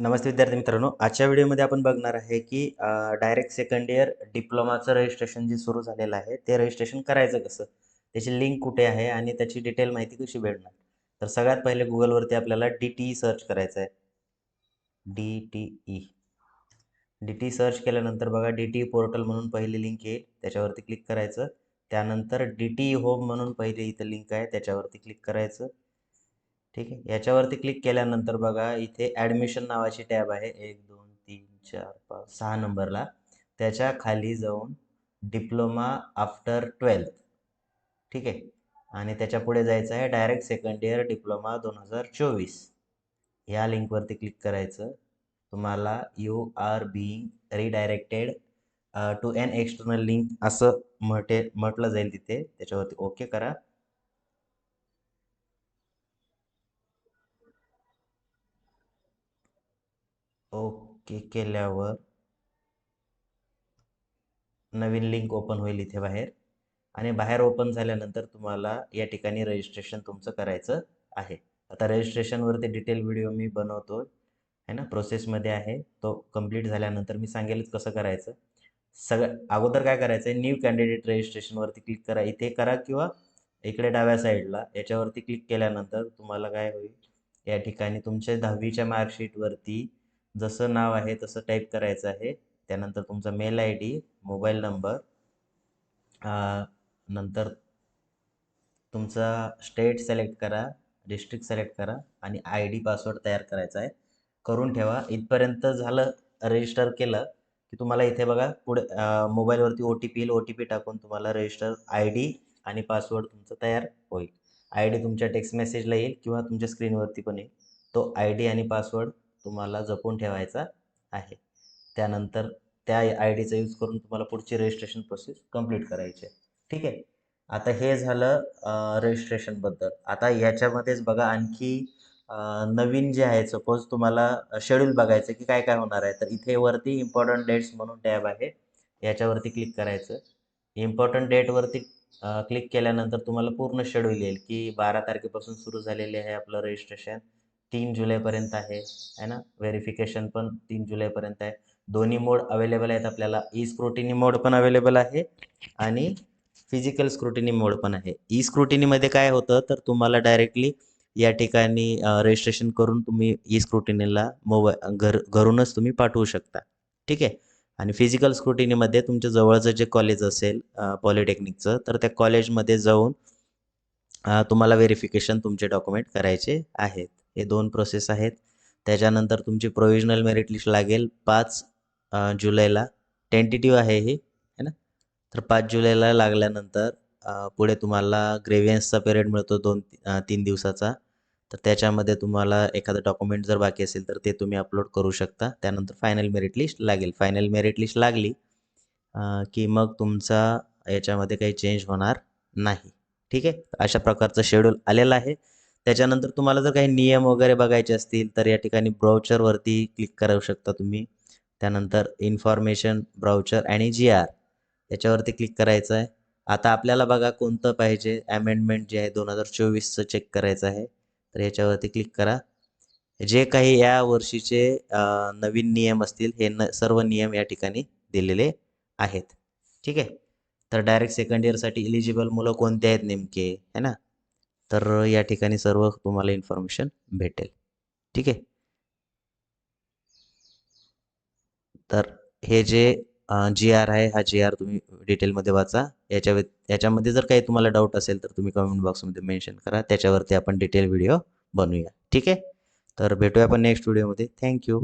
नमस्ते विद्यार्थी मित्रांनो. आजच्या व्हिडिओमध्ये आपण बघणार आहे की डायरेक्ट सेकंड इयर डिप्लोमाचं रजिस्ट्रेशन जे सुरू झालेलं आहे ते रजिस्ट्रेशन करायचं कसं? त्याची लिंक कुठे आहे आणि त्याची डिटेल माहिती कशी भेटणार? तर सगळ्यात पहिले गुगलवरती आपल्याला डी टी ई सर्च करायचं आहे D T E D T search केल्यानंतर बघा डी टी पोर्टल म्हणून पहिली लिंक येईल त्याच्यावरती क्लिक करायचं. त्यानंतर डी टी ई होम म्हणून पहिली इथं लिंक आहे त्याच्यावरती क्लिक करायचं. ठीक आहे. याच्यावरती क्लिक केल्यानंतर बघा इथे ॲडमिशन नावाची टॅब आहे. एक दोन तीन चार पाच सहा नंबरला. त्याच्याखाली जाऊन डिप्लोमा आफ्टर ट्वेल्थ ठीक आहे? आणि त्याच्या पुढे जायचं आहे डायरेक्ट सेकंड इयर डिप्लोमा दोन हजार चोवीस. ह्या लिंकवरती क्लिक करायचं. तुम्हाला you are being redirected to an external link असं म्हटे म्हटलं जाईल तिथे. त्याच्यावरती ओके करा. ओके केल्यावर नवीन लिंक ओपन होईल इथे बाहेर. आणि बाहेर ओपन झाल्यानंतर तुम्हाला या ठिकाणी रजिस्ट्रेशन तुमचं करायचं आहे. आता रजिस्ट्रेशनवरती डिटेल व्हिडिओ मी बनवतो आहे ना? प्रोसेसमध्ये आहे. तो कंप्लीट झाल्यानंतर मी सांगेलच कसं करायचं. सगळं अगोदर काय करायचं आहे न्यू कॅन्डिडेट रजिस्ट्रेशनवरती क्लिक करा. इथे करा किंवा इकडे डाव्या साईडला याच्यावरती क्लिक केल्यानंतर तुम्हाला काय होईल? या ठिकाणी तुमच्या दहावीच्या मार्कशीटवरती जसं नाव आहे तसं टाईप करायचं आहे. त्यानंतर तुमचा mail I D mobile number नंतर तुमचा स्टेट सिलेक्ट करा डिस्ट्रिक्ट सिलेक्ट करा आणि आय डी पासवर्ड तयार करायचा आहे. करून ठेवा. इथपर्यंत झालं रजिस्टर केलं की तुम्हाला इथे बघा पुढे मोबाईलवरती ओ टी पी येईल. ओ टी पी टाकून तुम्हाला रजिस्टर आय डी आणि पासवर्ड तुमचं तयार होईल. आय डी तुमच्या टेक्स्ट मेसेजला येईल किंवा तुमच्या स्क्रीनवरती पण येईल. तो आय डी आणि पासवर्ड तुम्हाला जपून ठेवायचा आहे. त्यानंतर त्या आय डीचा यूज करून तुम्हाला पुढची रजिस्ट्रेशन प्रोसेस कंप्लीट करायची आहे. ठीक आहे? आता हे झालं रजिस्ट्रेशनबद्दल आता याच्यामध्येच बघा आणखी नवीन जे आहे सपोज तुम्हाला शेड्यूल बघायचं की काय काय होणार आहे तर इथे वरती इम्पॉर्टंट डेट्स म्हणून टॅब आहे. याच्यावरती क्लिक करायचं. इम्पॉर्टंट डेटवरती क्लिक केल्यानंतर तुम्हाला पूर्ण शेड्यूल येईल की बारा तारखेपासून सुरू झालेले आहे आपलं रजिस्ट्रेशन तीन जुलैपर्यंत आहे है ना? व्हेरिफिकेशन पण तीन जुलैपर्यंत आहे. दोन्ही मोड अवेलेबल आहेत आपल्याला. ई स्क्रुटिनी मोड पण अवेलेबल आहे आणि फिजिकल स्क्रुटिनी मोड पण आहे. ई स्क्रुटिनीमध्ये काय होतं? तर तुम्हाला डायरेक्टली या ठिकाणी रजिस्ट्रेशन करून तुम्ही ई स्क्रुटिनीला मोबाईल घर घरूनच तुम्ही पाठवू शकता. ठीक आहे? आणि फिजिकल स्क्रुटिनीमध्ये तुमच्या जवळचं जे कॉलेज असेल पॉलिटेक्निकचं तर त्या कॉलेजमध्ये जाऊन तुम्हाला व्हेरिफिकेशन तुमचे डॉक्युमेंट करायचे आहेत. हे दोन प्रोसेस आहेत. त्याच्यानंतर तुमची प्रोविजनल मेरिट लिस्ट लागेल पाच जुलैला. टेंटेटिव्ह आहे ही है ना? तर पाच जुलैला लागल्यानंतर पुढे तुम्हाला ग्रेव्हियन्सचा पिरियड मिळतो दोन तीन दिवसाचा. तर त्याच्यामध्ये तुम्हाला एखादं डॉक्युमेंट जर बाकी असेल तर ते तुम्ही अपलोड करू शकता. त्यानंतर फायनल मेरिट लिस्ट लागेल. फायनल मेरिट लिस्ट लागली की मग तुमचा याच्यामध्ये काही चेंज होणार नाही. ठीक आहे? अशा प्रकारचं शेड्यूल आलेलं आहे. त्याच्यानंतर तुम्हाला जर काही नियम वगैरे बघायचे असतील तर या ठिकाणी ब्राउचरवरती क्लिक करू शकता तुम्ही. त्यानंतर इन्फॉर्मेशन ब्राउचर आणि जी आर याच्यावरती क्लिक करायचं आहे. आता आपल्याला बघा कोणतं पाहिजे. अमेंडमेंट जे आहे दोन हजार चोवीसचं चेक करायचं आहे. तर याच्यावरती क्लिक करा. जे काही या वर्षीचे नवीन नियम असतील हे न सर्व नियम या ठिकाणी दिलेले आहेत. ठीक आहे? तर डायरेक्ट सेकंड इयरसाठी इलिजिबल मुलं कोणते आहेत नेमके? है ना? तर या ठिकाणी सर्व तुम्हाला इन्फॉर्मेशन भेटेल. ठीक आहे? तर हे जे जी आर आहे हा जी आर तुम्ही डिटेलमध्ये वाचा. याच्या याच्यामध्ये जर काही तुम्हाला डाऊट असेल तर तुम्ही कमेंट बॉक्समध्ये मेन्शन करा. त्याच्यावरती आपण डिटेल व्हिडिओ बनवूया. ठीक आहे? तर भेटूया आपण नेक्स्ट व्हिडिओमध्ये थँक्यू